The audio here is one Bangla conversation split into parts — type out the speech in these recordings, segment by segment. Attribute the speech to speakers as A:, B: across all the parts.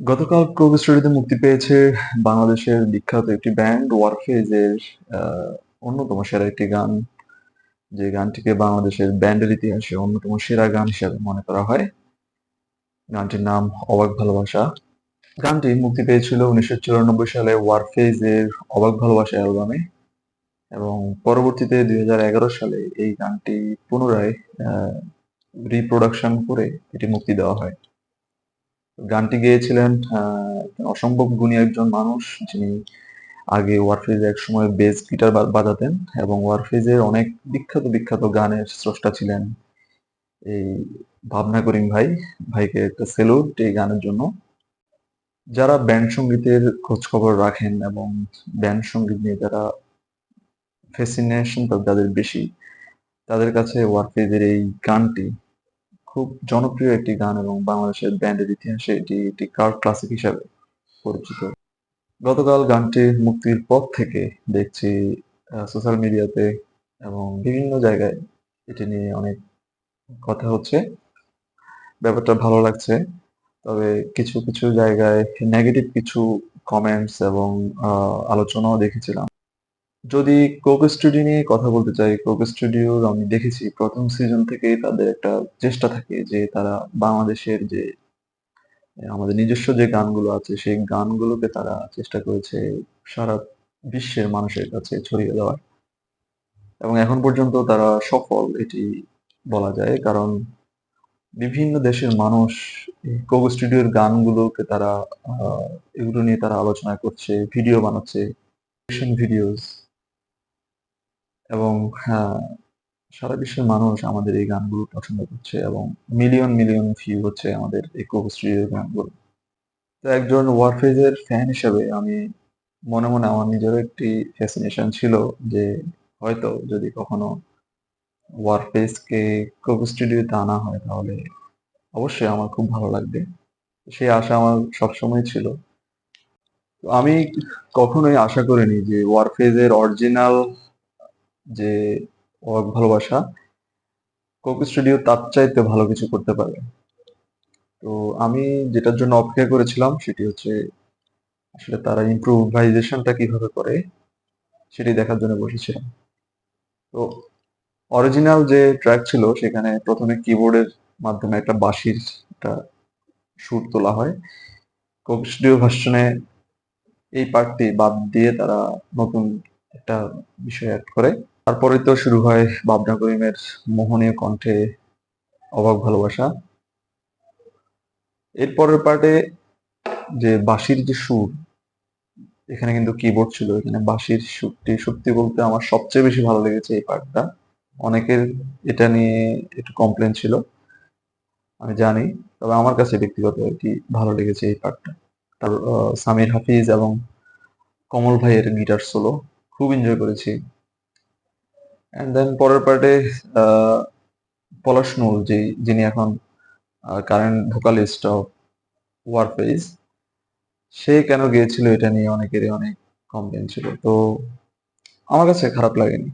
A: গতকাল কোক স্টোরিতে মুক্তি পেয়েছে বাংলাদেশের বিখ্যাত একটি ব্যান্ড, ওয়ারফেজের অন্যতম সেরা একটি গান। যে গানটিকে বাংলাদেশের ব্যান্ডের ইতিহাসে অন্যতম সেরা গান হিসাবে মনে করা হয়। গানটির নাম অবাক ভালোবাসা। গানটি মুক্তি পেয়েছিল উনিশশো চুরানব্বই সালে ওয়ারফেজের অবাক ভালোবাসা অ্যালবামে এবং পরবর্তীতে দুই হাজার এগারো সালে এই গানটি পুনরায় রিপ্রোডাকশন করে এটি মুক্তি দেওয়া হয়। গানটি গেয়েছিলেন অসম্ভব গুণী একজন মানুষ যিনি আগে ওয়ারফেজ এক সময় বেস গিটার বাজাতেন এবং ওয়ারফেজের অনেক বিখ্যাত বিখ্যাত গানের স্রষ্টা ছিলেন এই ভাবনা করিম ভাই। ভাইকে একটা সেলুট এই গানের জন্য। যারা ব্যান্ড সঙ্গীতের খোঁজ খবর রাখেন এবং ব্যান্ড সংগীত নিয়ে যারা ফেসিনেশন যাদের বেশি, তাদের কাছে ওয়ারফেজের এই গানটি খুব জনপ্রিয় একটি গান এবং বাংলাদেশের ব্যান্ডের ইতিহাসে এটি একটি কার ক্লাসিক হিসাবে পরিচিত। গতকাল গানটি মুক্তির পর থেকে দেখছি সোশ্যাল মিডিয়াতে এবং বিভিন্ন জায়গায় এটি নিয়ে অনেক কথা হচ্ছে। ব্যাপারটা ভালো লাগছে, তবে কিছু কিছু জায়গায় নেগেটিভ কিছু কমেন্টস এবং আলোচনাও দেখেছিলাম। যদি কোক স্টুডিও নিয়ে কথা বলতে চাই কোক স্টুডিওর আমি দেখেছি, প্রথম সিজন থেকেই তাদের একটা চেষ্টা থাকে যে তারা বাংলাদেশের যে আমাদের নিজস্ব যে গানগুলো আছে, সেই গানগুলোকে তারা চেষ্টা করেছে সারা বিশ্বের মানুষের কাছে ছড়িয়ে দেওয়ার। এবং এখন পর্যন্ত তারা সফল, এটি বলা যায়। কারণ বিভিন্ন দেশের মানুষ কোক স্টুডিওর গানগুলোকে তারা এগুলো নিয়ে তারা আলোচনা করছে, ভিডিও বানাচ্ছে ভিডিওস এবং হ্যাঁ সারা বিশ্বের মানুষ আমাদের এই গানগুলো পছন্দ করছে এবং মিলিয়ন মিলিয়ন ভিউ হচ্ছে আমাদের এই কোক স্টুডিওর গানগুলো। তো একজন ওয়ারফেজের ফ্যান হিসেবে আমি মনে মনে আমার নিজেরও একটি ফ্যাসিনেশন ছিল যে হয়তো যদি কখনো ওয়ারফেজকে কোক স্টুডিওতে আনা হয় তাহলে অবশ্যই আমার খুব ভালো লাগবে। সেই আশা আমার সবসময় ছিল। আমি কখনোই আশা করিনি যে ওয়ারফেজের অরিজিনাল যে অবাক ভালোবাসা কোক স্টুডিও তার চাইতে ভালো কিছু করতে পারে। তো আমি যেটার জন্য অপেক্ষা করেছিলাম সেটি হচ্ছে, আসলে তারা ইম্প্রোভাইজেশনটা কীভাবে করে সেটি দেখার জন্য বসেছিলাম। তো অরিজিনাল যে ট্র্যাক ছিল সেখানে প্রথমে কিবোর্ডের মাধ্যমে একটা বাঁশির একটা সুর তোলা হয়। কোক স্টুডিও ভার্সনে এই পার্টটি বাদ দিয়ে তারা নতুন একটা বিষয় অ্যাড করে। তারপরে তো শুরু হয় বাবনা করিমের মোহনীয় কণ্ঠে অবাক ভালোবাসা। এরপরের পার্টে যে বাঁশির যে সুর, এখানে কিন্তু কিবোর্ড ছিল, এখানে বাঁশির সুরটি সত্যি বলতে আমার সবচেয়ে বেশি ভালো লেগেছে এই পার্টটা। অনেকের এটা নিয়ে একটু কমপ্লেন ছিল, আমি জানি, তবে আমার কাছে ব্যক্তিগত এটি ভালো লেগেছে এই পার্টটা। তার সামির হাফিজ এবং কমল ভাইয়ের গিটার সোলো খুব এনজয় করেছি। অ্যান্ড দেন পরের পার্টে পলাশ নুর, যে, যিনি এখন কারেন্ট ভোকালিস্ট অফ ওয়ারফেজ সে কেন গিয়েছিল এটা নিয়ে অনেকেরই অনেক কমপ্লেন ছিল। তো আমার কাছে খারাপ লাগেনি।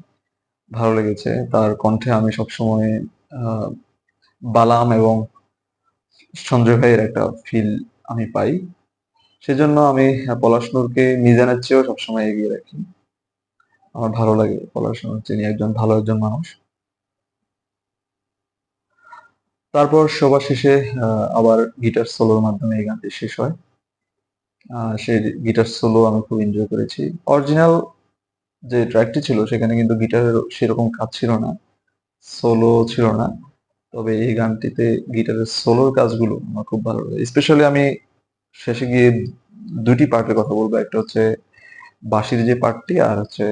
A: ভালো লেগেছে। তার কণ্ঠে আমি সবসময় বালাম এবং সঞ্জয় ভাইয়ের একটা ফিল আমি পাই। সেজন্য আমি পলাশ নূরকে মিজানের চেয়েও সবসময় এগিয়ে রাখি। আমার ভালো লাগে পলাশ নূর তিনি একজন ভালো একজন মানুষ। তারপর সবার শেষে আবার গিটার সোলোর মাধ্যমে এই গানটি শেষ হয়। সেই গিটার সোলো আমি খুব এনজয় করেছি। অরিজিনাল যে ট্র্যাকটি ছিল, সেখানে কিন্তু গিটারের সেরকম কাজ ছিল না সোলো ছিল না। তবে এই গানটিতে গিটারের সোলোর কাজগুলো আমার খুব ভালো লাগে। স্পেশালি আমি শেষে গিয়ে দুটি পার্টের কথা বলব। একটা হচ্ছে বাঁশির যে পার্টটি আর হচ্ছে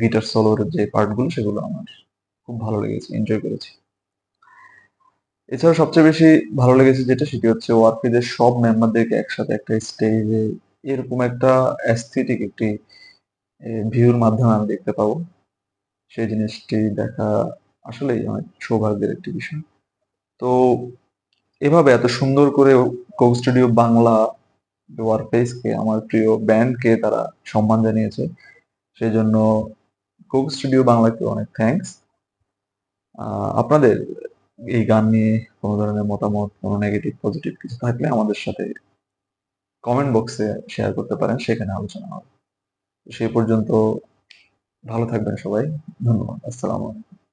A: গিটার সোলোর যে পার্টগুলো, সেগুলো আমার খুব ভালো লেগেছে এনজয় করেছি। এছাড়া সবচেয়ে বেশি ভালো লেগেছে যেটা, সেটি হচ্ছে ওয়ারফিদের সব মেম্বারদেরকে একসাথে একটা স্টেজে এরকম একটা অ্যাস্থেটিক একটি ভিউর মাধ্যমে আমি দেখতে পাবো। সেই জিনিসটি দেখা আসলেই অনেক সৌভাগ্যের একটি বিষয়। তো এভাবে এত সুন্দর করে কোক স্টুডিও বাংলা ওয়ারফেসকে, আমার প্রিয় ব্যান্ডকে তারা সম্মান জানিয়েছে। সেই জন্য কোক স্টুডিও বাংলাকে অনেক থ্যাংকস আপনাদের এই গান নিয়ে কোনো ধরনের মতামত, কোনো নেগেটিভ পজিটিভ কিছু থাকলে আমাদের সাথে কমেন্ট বক্সে শেয়ার করতে পারেন, সেখানে আলোচনা হবে। সেই পর্যন্ত ভালো থাকবেন সবাই। ধন্যবাদ। আসসালামু আলাইকুম।